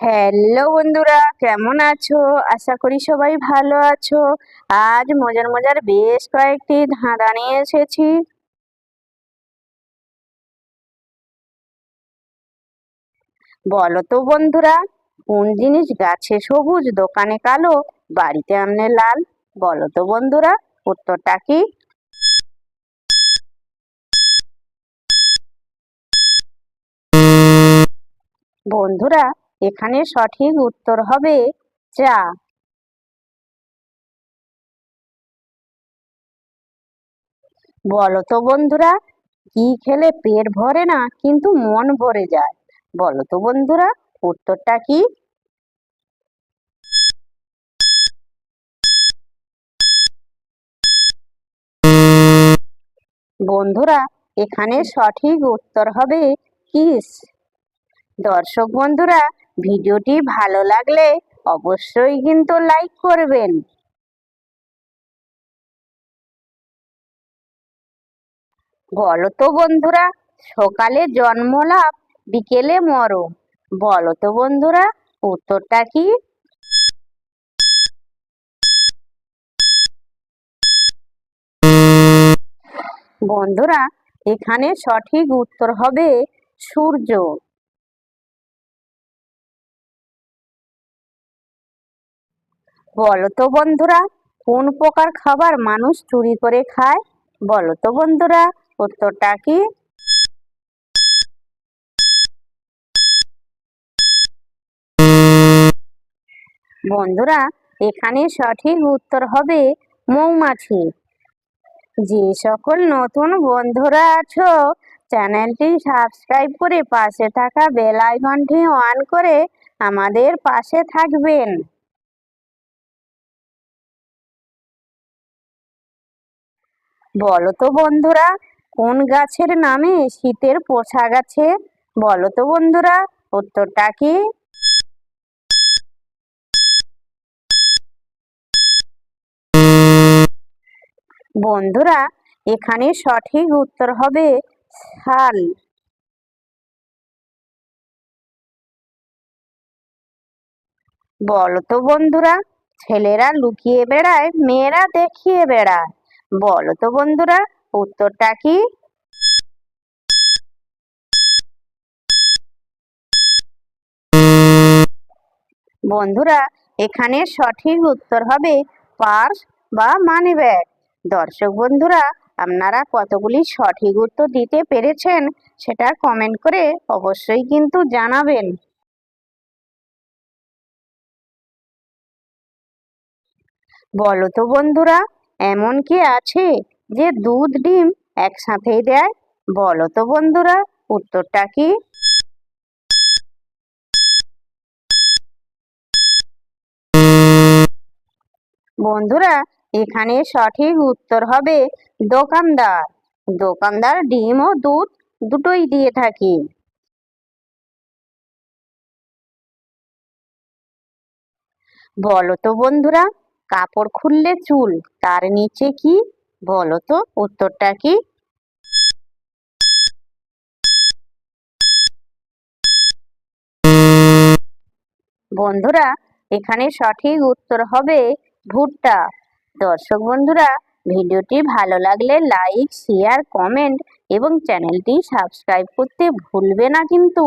Hello বন্ধুরা, কেমন আছো? আশা করি সবাই ভালো আছো। আজ মজার মজার বেশ কয়েকটি ধাঁধা নিয়ে এসেছি। বলো তো বন্ধুরা, কোন জিনিস গাছে সবুজ, দোকানে কালো, বাড়িতে আমনে লাল? বলো তো বন্ধুরা, উত্তরটা কি? বন্ধুরা এখানে সঠিক উত্তর হবে চা। বলো তো বন্ধুরা, কি খেলে পেট ভরে না কিন্তু মন ভরে যায়? বলো তো বন্ধুরা, উত্তরটা কি? বন্ধুরা, এখানে সঠিক উত্তর হবে কিস। দর্শক বন্ধুরা ভিডিওটি ভালো লাগলে অবশ্যই কিন্তু লাইক করবেন। বলো তো বন্ধুরা, সকালে জন্ম লাভ বিকেলে মরো বলো তো বন্ধুরা, উত্তরটা কি? বন্ধুরা, এখানে সঠিক উত্তর হবে সূর্য। বলো তো বন্ধুরা, কোন প্রকার খাবার মানুষ চুরি করে খায়? বলো তো বন্ধুরা, উত্তরটা কি? বন্ধুরা, এখানে সঠিক উত্তর হবে মৌমাছি। যে সকল নতুন বন্ধুরা আছো, চ্যানেলটি সাবস্ক্রাইব করে পাশে থাকা বেল আইকনটি অন করে আমাদের পাশে থাকবেন। বলো তো বন্ধুরা, কোন গাছের নামে শীতের পোশাক আছে? বলো তো বন্ধুরা, উত্তরটা কি? বন্ধুরা, এখানে সঠিক উত্তর হবে শাল। বলো তো বন্ধুরা, ছেলেরা লুকিয়ে বেড়ায়, মেয়েরা দেখিয়ে বেড়ায়। বলো তো বন্ধুরা, উত্তরটা কি? বন্ধুরা, এখানে সঠিক উত্তর হবে পার্স বা মানি ব্যাগ। দর্শক বন্ধুরা, আপনারা কতগুলি সঠিক উত্তর দিতে পেরেছেন সেটা কমেন্ট করে অবশ্যই কিন্তু জানাবেন। বলো তো বন্ধুরা এমন কি আছে যে দুধ, ডিম একসাথেই দেয়? বলো তো বন্ধুরা, উত্তরটা কি? বন্ধুরা, এখানে সঠিক উত্তর হবে দোকানদার। দোকানদার ডিম ও দুধ দুটোই দিয়ে থাকি। বলো তো বন্ধুরা কাপড় খুললে চুল, তার নিচে কি? বলো তো, উত্তরটা কি? বন্ধুরা, এখানে সঠিক উত্তর হবে ভুট্টা। দর্শক বন্ধুরা, ভিডিওটি ভালো লাগলে লাইক শেয়ার কমেন্ট এবং চ্যানেলটি সাবস্ক্রাইব করতে ভুলবে না কিন্তু।